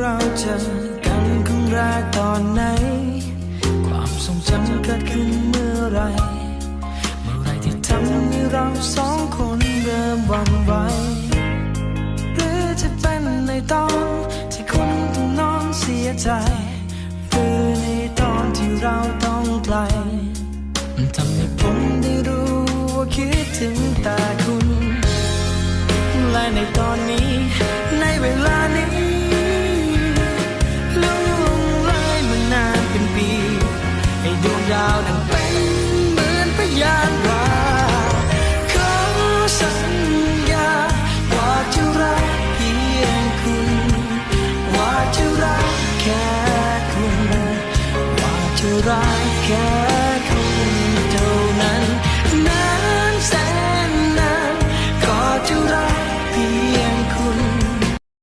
เราเจอกันครั้งแรกตอนไหน ความทรงจำเกิดขึ้นเมื่อไร เมื่อไรที่ทำให้เราสองคนเริ่มหวันไหวหรือจะเป็นในตอนที่คุณต้องนอนเสียใจ หรือในตอนที่เราต้องไกลมันทำให้ผมได้รู้ว่าคิดถึงแต่คุณ และในตอนนี้ ดวงยาวนั้นเป็นเหมือนพยานว่าขอสัญญาว่าจะรักเพียงคุณ ว่าจะรักแค่คุณ ว่าจะรักแค่คุณ